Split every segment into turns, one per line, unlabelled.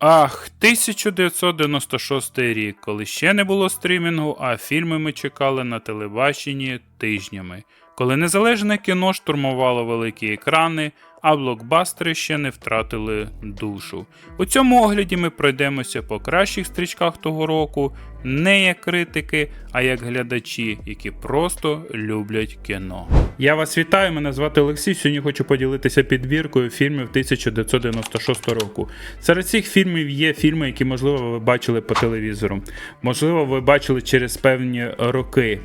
Ах, 1996 рік, коли ще не було стрімінгу, а фільми ми чекали на телебаченні тижнями, коли незалежне кіно штурмувало великі екрани, а блокбастери ще не втратили душу. У цьому огляді ми пройдемося по кращих стрічках того року, не як критики, а як глядачі, які просто люблять кіно. Я вас вітаю, мене звати Олексій. Сьогодні хочу поділитися підбіркою фільмів 1996 року. Серед цих фільмів є фільми, які, можливо, ви бачили по телевізору, можливо, ви бачили через певні роки.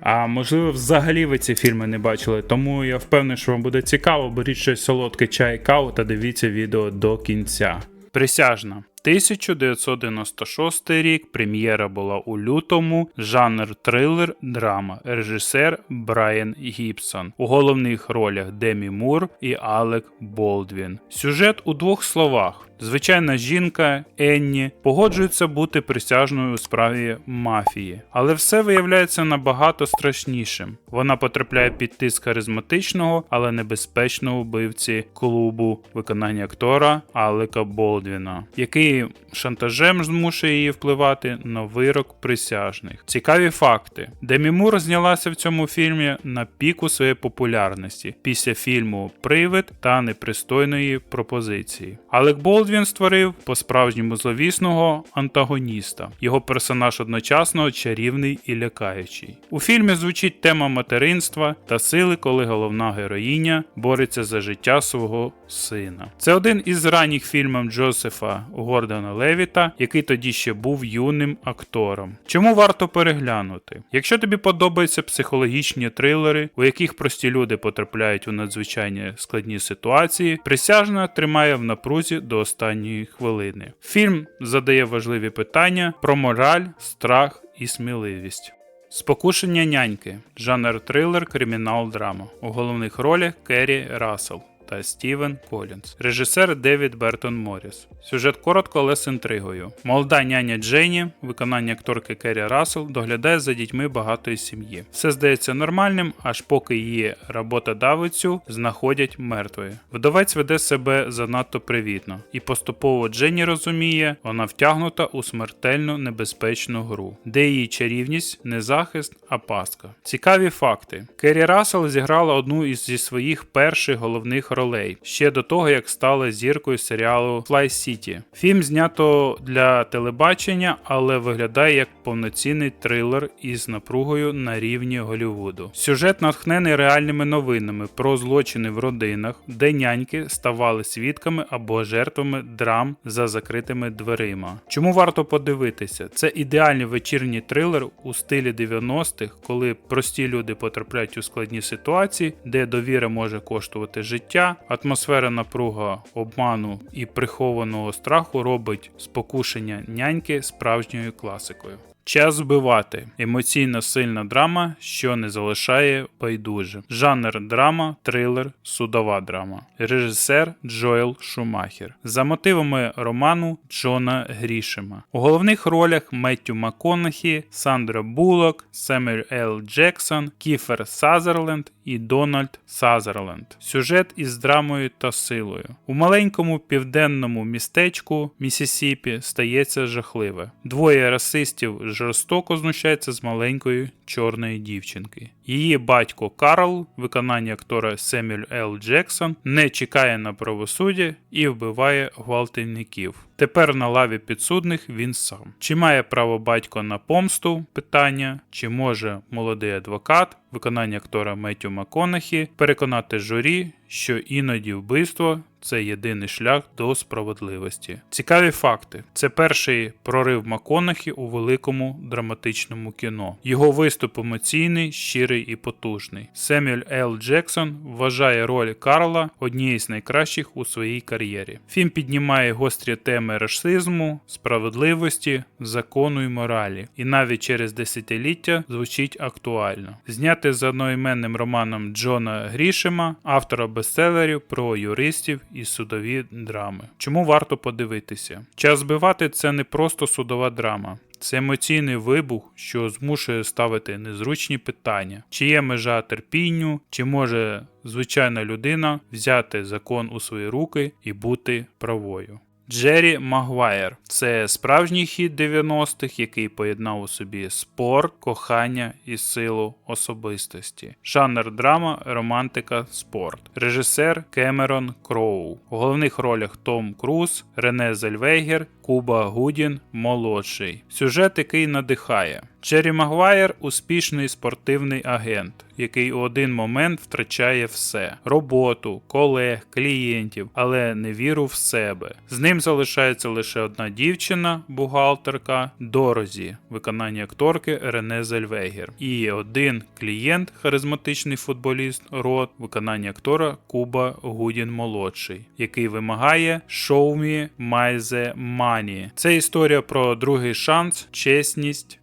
А можливо, взагалі ви ці фільми не бачили, тому я впевнений, що вам буде цікаво. Беріть щось солодке чай, каву та дивіться відео до кінця. Присяжна. 1996 рік прем'єра була у лютому, жанр трилер, драма, режисер Брайан Гібсон. У головних ролях Демі Мур і Алек Болдвін. Сюжет у двох словах. Звичайна жінка Енні погоджується бути присяжною у справі мафії, але все виявляється набагато страшнішим. Вона потрапляє під тиск харизматичного, але небезпечного вбивці клубу виконання актора Алека Болдвіна, який шантажем змушує її впливати на вирок присяжних. Цікаві факти: Демі Мур знялася в цьому фільмі на піку своєї популярності після фільму Привид та непристойної пропозиції. Алек Болдвін створив по-справжньому зловісного антагоніста. Його персонаж одночасно чарівний і лякаючий. У фільмі звучить тема материнства та сили, коли головна героїня бореться за життя свого сина. Це один із ранніх фільмів Джозефа Гордона Левіта, який тоді ще був юним актором. Чому варто переглянути? Якщо тобі подобаються психологічні трилери, у яких прості люди потрапляють у надзвичайні складні ситуації, присяжна тримає в напрузі до останньої хвилини. Фільм задає важливі питання про мораль, страх і сміливість. Спокушення няньки, жанр трилер, кримінал драма. У головних ролях Керрі Рассел та Стівен Колінс. Режисер Девід Бертон Морріс. Сюжет коротко, але з інтригою. Молода няня Дженні, виконання акторки Керрі Рассел, доглядає за дітьми багатої сім'ї. Все здається нормальним, аж поки її роботодавицю знаходять мертвою. Вдовець веде себе занадто привітно, і поступово Дженні розуміє, вона втягнута у смертельно небезпечну гру, де її чарівність не захист, а пастка. Цікаві факти: Керрі Рассел зіграла одну із зі своїх перших головних ролей ще до того, як стала зіркою серіалу Fly City. Фільм знято для телебачення, але виглядає як повноцінний трилер із напругою на рівні Голлівуду. Сюжет натхнений реальними новинами про злочини в родинах, де няньки ставали свідками або жертвами драм за закритими дверима. Чому варто подивитися? Це ідеальний вечірній трилер у стилі 90-х, коли прості люди потрапляють у складні ситуації, де довіра може коштувати життя, атмосфера напруга, обману і прихованого страху робить спокушення няньки справжньою класикою. Час вбивати емоційно сильна драма, що не залишає байдуже. Жанр драма, трилер, судова драма. Режисер Джоел Шумахер. За мотивами роману Джона Грішема. У головних ролях Меттю МакКонахі, Сандра Буллок, Семюель Л. Джексон, Кіфер Сазерленд і Дональд Сазерленд. Сюжет із драмою та силою. У маленькому південному містечку Місісіпі стається жахливе. Двоє расистів жорстоко знущаються з маленької чорної дівчинки. Її батько Карл, виконання актора Семюель Л. Джексон, не чекає на правосуддя і вбиває гвалтівників. Тепер на лаві підсудних він сам. Чи має право батько на помсту? Питання, чи може молодий адвокат, виконання актора Меттю МакКонахі, переконати журі, що іноді вбивство це єдиний шлях до справедливості. Цікаві факти: це перший прорив МакКонахі у великому драматичному кіно. Його виступ емоційний, щирий і потужний. Семюель Л. Джексон вважає роль Карла однією з найкращих у своїй кар'єрі. Фільм піднімає гострі теми расизму, справедливості, закону і моралі, і навіть через десятиліття звучить актуально. Зняти за одноіменним романом Джона Грішема, автора бестселерів про юристів і судові драми. Чому варто подивитися? Час збивати це не просто судова драма. Це емоційний вибух, що змушує ставити незручні питання, чи є межа терпінню, чи може звичайна людина взяти закон у свої руки і бути правою. Джері Магуайр це справжній хід 90-х, який поєднав у собі спорт, кохання і силу особистості. Жанр драма, романтика, спорт. Режисер Кемерон Кроу. У головних ролях Том Круз, Рене Зельвегер, Куба Гудін молодший. Сюжет, який надихає. Джері Магуайр успішний спортивний агент, який у один момент втрачає все: роботу, колег, клієнтів, але не віру в себе. З ним залишається лише одна дівчина, бухгалтерка Дорозі, виконання акторки Рене Зельвегер, і один клієнт, харизматичний футболіст Рот, виконання актора Куба Гудін молодший, який вимагає «Show me my the money». Це історія про другий шанс, чесність,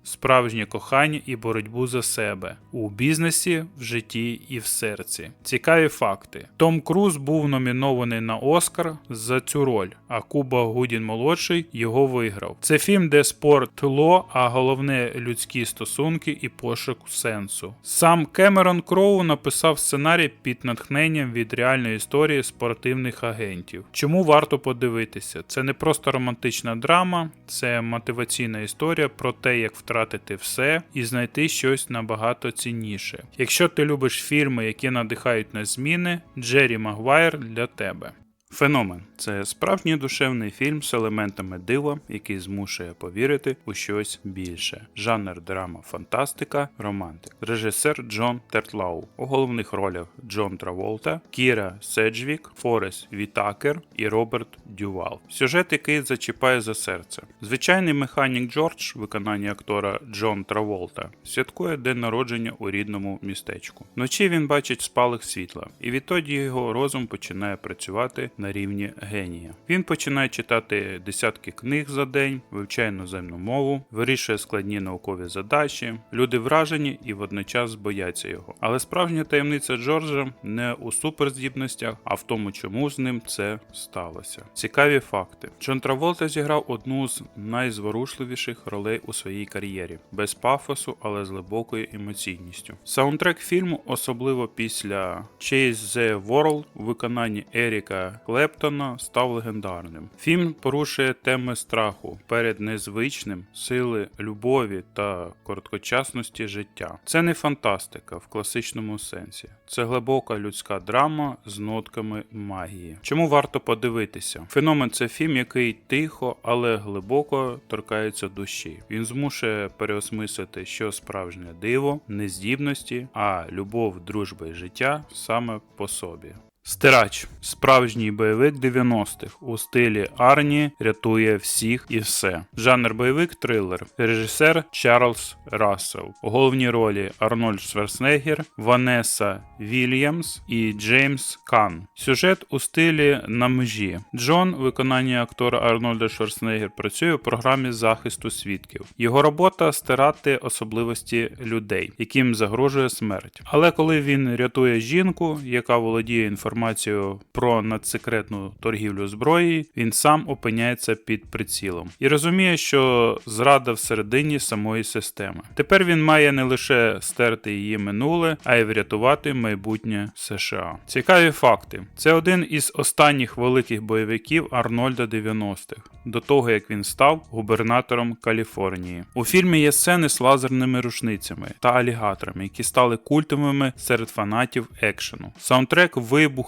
справжнє кохання і боротьбу за себе у бізнесі, в житті і в серці. Цікаві факти: Том Круз був номінований на Оскар за цю роль, а Куба Гудін молодший його виграв. Це фільм, де спорт тло, а головне людські стосунки і пошук сенсу. Сам Кемерон Кроу написав сценарій під натхненням від реальної історії спортивних агентів. Чому варто подивитися? Це не просто романтична драма, це мотиваційна історія про те, як втратити все і знайти щось набагато цінніше. Якщо ти любиш фільми, які надихають на зміни, Джері Магуайр для тебе. Феномен це справжній душевний фільм з елементами дива, який змушує повірити у щось більше. Жанр драма, фантастика, романтик. Режисер Джон Тертлау. У головних ролях Джон Траволта, Кіра Седжвік, Форест Вітакер і Роберт Дювал. Сюжет, який зачіпає за серце. Звичайний механік Джордж, виконання актора Джон Траволта, святкує день народження у рідному містечку. Вночі він бачить спалах світла, і відтоді його розум починає працювати на рівні генія. Він починає читати десятки книг за день, вивчає іноземну мову, вирішує складні наукові задачі. Люди вражені і водночас бояться його. Але справжня таємниця Джорджа не у суперздібностях, а в тому, чому з ним це сталося. Цікаві факти: Джон Траволта зіграв одну з найзворушливіших ролей у своїй кар'єрі, без пафосу, але з глибокою емоційністю. Саундтрек фільму, особливо після Chase the World у виконанні Еріка Клептона став легендарним. Фільм порушує теми страху перед незвичним, сили любові та короткочасності життя. Це не фантастика в класичному сенсі. Це глибока людська драма з нотками магії. Чому варто подивитися? Феномен це фільм, який тихо, але глибоко торкається душі. Він змушує переосмислити, що справжнє диво, не здібності, а любов, дружба і життя саме по собі. Стирач справжній бойовик 90-х у стилі Арні рятує всіх і все. Жанр бойовик трилер. Режисер Чарльз Рассел. У головній ролі Арнольд Шварценеггер, Ванеса Вільямс і Джеймс Кан. Сюжет у стилі на межі. Джон, виконання актора Арнольда Шварценеггер, працює у програмі захисту свідків. Його робота стирати особливості людей, яким загрожує смерть. Але коли він рятує жінку, яка володіє інформацією про надсекретну торгівлю зброї, він сам опиняється під прицілом і розуміє, що зрада всередині самої системи. Тепер він має не лише стерти її минуле, а й врятувати майбутнє США. Цікаві факти: це один із останніх великих бойовиків Арнольда 90-х, до того як він став губернатором Каліфорнії. У фільмі є сцени з лазерними рушницями та алігаторами, які стали культовими серед фанатів екшену. Саундтрек,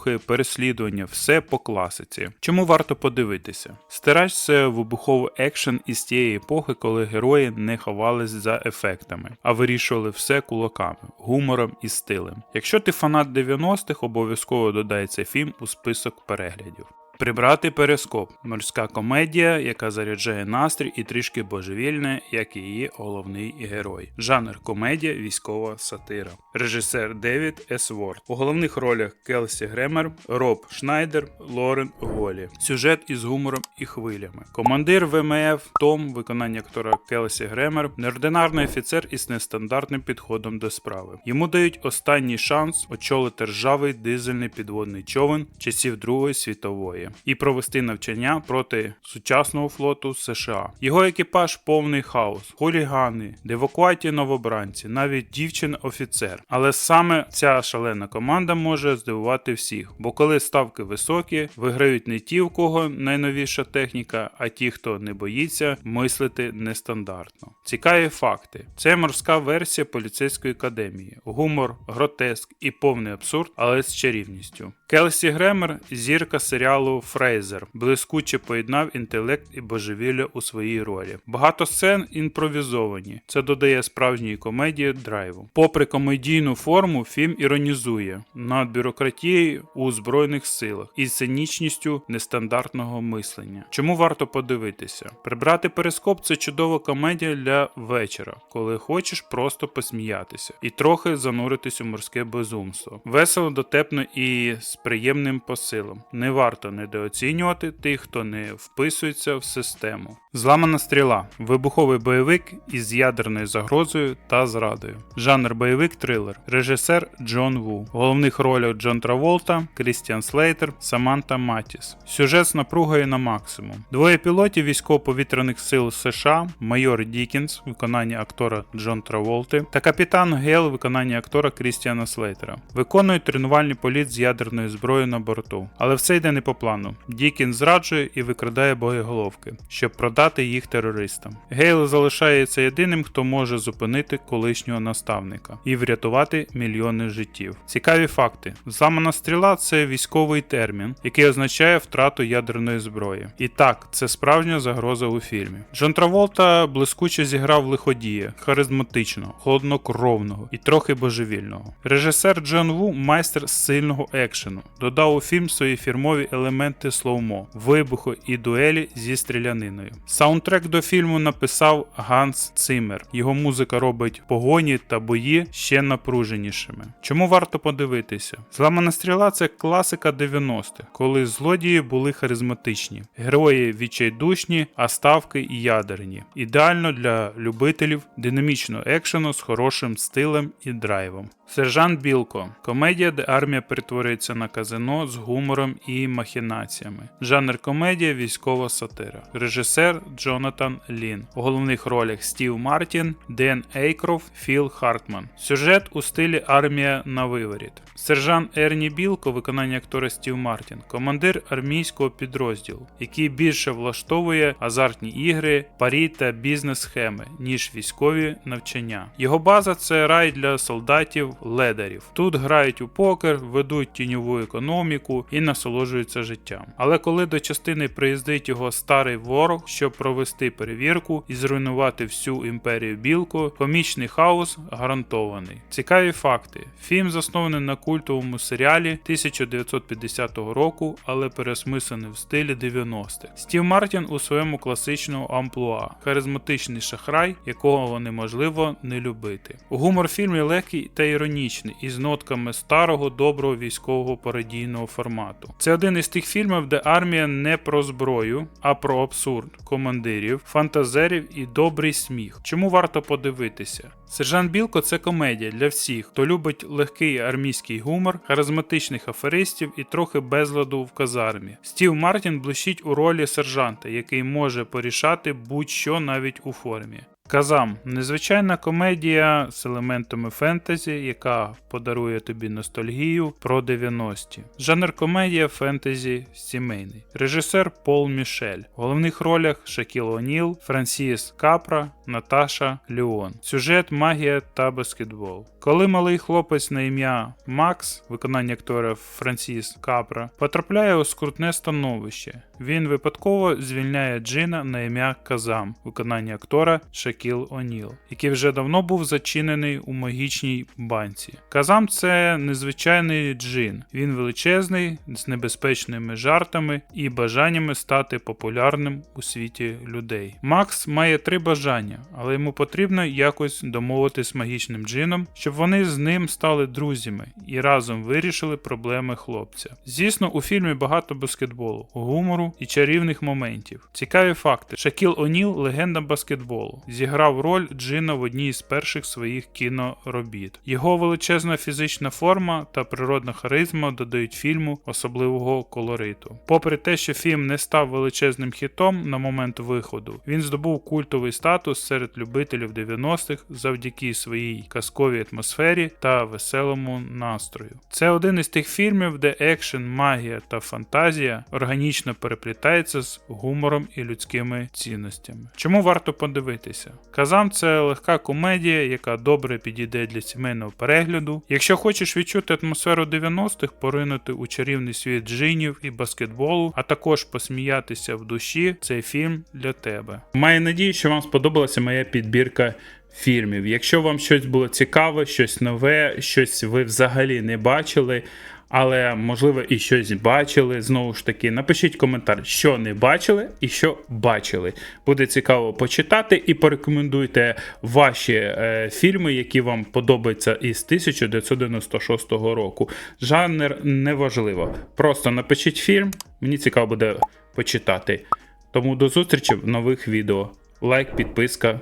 вибухи, переслідування все по класиці. Чому варто подивитися? Стирач це вибуховий екшен із тієї епохи, коли герої не ховались за ефектами, а вирішували все кулаками, гумором і стилем. Якщо ти фанат 90-х, обов'язково додай цей фільм у список переглядів. Прибрати перископ морська комедія, яка заряджає настрій і трішки божевільне, як і її головний герой. Жанр комедія, військова сатира. Режисер Девід Есворд. У головних ролях Келсі Гремер, Роб Шнайдер, Лорен Голі. Сюжет із гумором і хвилями. Командир ВМФ Том, виконання актора Келсі Гремер, неординарний офіцер із нестандартним підходом до справи. Йому дають останній шанс очолити ржавий дизельний підводний човен часів Другої світової. І провести навчання проти сучасного флоту США. Його екіпаж повний хаос, хулігани, девакуаті новобранці, навіть дівчин-офіцер. Але саме ця шалена команда може здивувати всіх, бо коли ставки високі, виграють не ті, у кого найновіша техніка, а ті, хто не боїться мислити нестандартно. Цікаві факти: це морська версія поліцейської академії, гумор, гротеск і повний абсурд, але з чарівністю. Келсі Гремер зірка серіалу Фрейзер, блискуче поєднав інтелект і божевілля у своїй ролі. Багато сцен імпровізовані. Це додає справжньої комедії драйву. Попри комедійну форму, фільм іронізує над бюрократією у збройних силах і цинічністю нестандартного мислення. Чому варто подивитися? Прибрати перископ це чудова комедія для вечора, коли хочеш просто посміятися і трохи зануритись у морське безумство. Весело, дотепно і приємним посилом. Не варто недооцінювати тих, хто не вписується в систему. Зламана стріла вибуховий бойовик із ядерною загрозою та зрадою. Жанр бойовик трилер. Режисер Джон Ву. В головних ролях Джон Траволта, Крістіан Слейтер, Саманта Матіс. Сюжет з напругою на максимум. Двоє пілотів військово-повітряних сил США, майор Дікінс, виконання актора Джон Траволти, та капітан Гейл, виконання актора Крістіана Слейтера. Виконують тренувальний політ з ядерною зброєю на борту. Але все йде не по плану. Дікінс зраджує і викрадає боєголовки, щоб продати їх терористам. Гейл залишається єдиним, хто може зупинити колишнього наставника і врятувати мільйони життів. Цікаві факти: зламана стріла це військовий термін, який означає втрату ядерної зброї. І так, це справжня загроза у фільмі. Джон Траволта блискуче зіграв лиходія, харизматичного, холоднокровного і трохи божевільного. Режисер Джон Ву майстер сильного екшену, додав у фільм свої фірмові елементи слоумо, вибуху і дуелі зі стріляниною. Саундтрек до фільму написав Ганс Циммер. Його музика робить погоні та бої ще напруженішими. Чому варто подивитися? Зламана стріла це класика 90-х, коли злодії були харизматичні, герої відчайдушні, а ставки ядерні. Ідеально для любителів динамічного екшену з хорошим стилем і драйвом. Сержант Білко комедія, де армія перетворюється на казино з гумором і махінаціями. Жанр комедія, військова сатира. Режисер Джонатан Лін. У головних ролях Стів Мартін, Ден Ейкроф, Філ Хартман. Сюжет у стилі армія на виворіт. Сержант Ерні Білко, виконання актора Стів Мартін, командир армійського підрозділу, який більше влаштовує азартні ігри, парі та бізнес-схеми, ніж військові навчання. Його база це рай для солдатів ледарів. Тут грають у покер, ведуть тіньову економіку і насолоджуються життям. Але коли до частини приїздить його старий ворог, щоб провести перевірку і зруйнувати всю імперію Білко, комічний хаос гарантований. Цікаві факти: фільм заснований на культовому серіалі 1950 року, але переосмислений в стилі 90-х. Стів Мартін у своєму класичному амплуа, харизматичний шахрай, якого неможливо не любити. Гумор в фільмі легкий та іронічний, із нотками старого доброго військового пародійного формату. Це один із тих фільмів, де армія не про зброю, а про абсурд командирів, фантазерів і добрий сміх. Чому варто подивитися? Сержант Білко це комедія для всіх, хто любить легкий армійський гумор, харизматичних аферистів і трохи безладу в казармі. Стів Мартін блищить у ролі сержанта, який може порішати будь-що навіть у формі. Казам незвичайна комедія з елементами фентезі, яка подарує тобі ностальгію про 90-ті. Жанр комедія фентезі сімейний. Режисер Пол Мішель. В головних ролях Шакіл О'Ніл, Франсіс Капра, Наташа Леон. Сюжет, магія та баскетбол. Коли малий хлопець на ім'я Макс, виконання актора Франсіс Капра, потрапляє у скрутне становище. Він випадково звільняє Джина на ім'я Казам, виконання актора Шакіл О'Ніл, який вже давно був зачинений у магічній банці. Казам це незвичайний джин. Він величезний, з небезпечними жартами і бажаннями стати популярним у світі людей. Макс має три бажання, але йому потрібно якось домовитись з магічним джином, щоб вони з ним стали друзями і разом вирішили проблеми хлопця. Звісно, у фільмі багато баскетболу, гумору і чарівних моментів. Цікаві факти: Шакіл О'Ніл легенда баскетболу. Зіграв зіграв роль Джина в одній з перших своїх кіноробіт. Його величезна фізична форма та природна харизма додають фільму особливого колориту. Попри те, що фільм не став величезним хітом на момент виходу, він здобув культовий статус серед любителів 90-х завдяки своїй казковій атмосфері та веселому настрою. Це один із тих фільмів, де екшен, магія та фантазія органічно переплітаються з гумором і людськими цінностями. Чому варто подивитися? Казам це легка комедія, яка добре підійде для сімейного перегляду. Якщо хочеш відчути атмосферу 90-х, поринути у чарівний світ джинів і баскетболу, а також посміятися в душі, цей фільм для тебе. Маю надію, що вам сподобалася моя підбірка фільмів. Якщо вам щось було цікаве, щось нове, щось ви взагалі не бачили. Але можливо і щось бачили. Знову ж таки, напишіть коментар, що не бачили і що бачили. Буде цікаво почитати і порекомендуйте ваші е, фільми, які вам подобаються із 1996 року. Жанр неважливо. Просто напишіть фільм, мені цікаво буде почитати. Тому до зустрічі в нових відео. Лайк, підписка,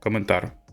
коментар.